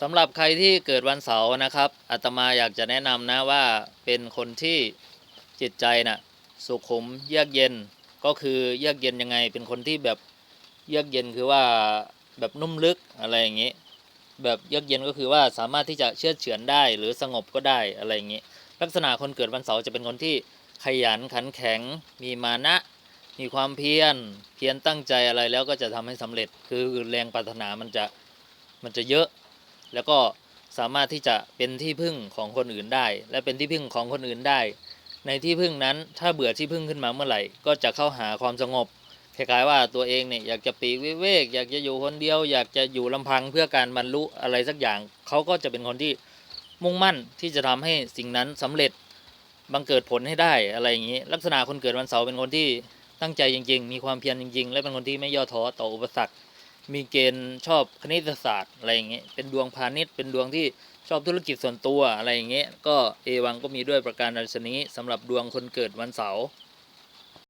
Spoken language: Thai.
สำหรับใครที่เกิดวันเสาร์นะครับอาตมาอยากจะแนะนำนะว่าเป็นคนที่จิตใจน่ะสุขุมเยือกเย็นก็คือเยือกเย็นยังไง เป็นคนที่แบบเยือกเย็นคือว่าแบบนุ่มลึกอะไรอย่างนี้ แบบเยือกเย็นก็คือว่าสามารถที่จะเชื่อเฉือนได้หรือสงบก็ได้อะไรอย่างนี้ ลักษณะคนเกิดวันเสาร์จะเป็นคนที่ขยันขันแข็ง มีมานะ มีความเพียรเพียรตั้งใจอะไรแล้วก็จะทำให้สำเร็จ คือแรงปรารถนามันจะมันจะเยอะ แล้วก็สามารถที่จะเป็นที่พึ่งของคนอื่นได้ และเป็นที่พึ่งของคนอื่นได้ ในที่พึ่งนั้นถ้าเบื่อที่พึ่งขึ้นมาเมื่อไหร่ ก็จะเข้าหาความสงบคล้ายๆว่าตัวเองเนี่ยอยากจะปีกวิเวก อยากจะอยู่คนเดียว อยากจะอยู่ลำพังเพื่อการบรรลุอะไรสักอย่าง เขาก็จะเป็นคนที่มุ่งมั่นที่จะทำให้สิ่งนั้นสำเร็จบังเกิดผลให้ได้อะไรอย่างนี้ ลักษณะคนเกิดวันเสาร์เป็นคนที่ตั้งใจจริง ๆ มีความเพียรจริง ๆ และเป็นคนที่ไม่ย่อท้อต่ออุปสรรค มีเกณฑ์ชอบคณิตศาสตร์อะไรอย่างเงี้ยเป็นดวงพาณิชย์เป็นดวงที่ชอบธุรกิจส่วนตัวอะไรอย่างเงี้ยก็เอวังก็มีด้วยประการดัชนี้สำหรับดวงคนเกิดวันเสาร์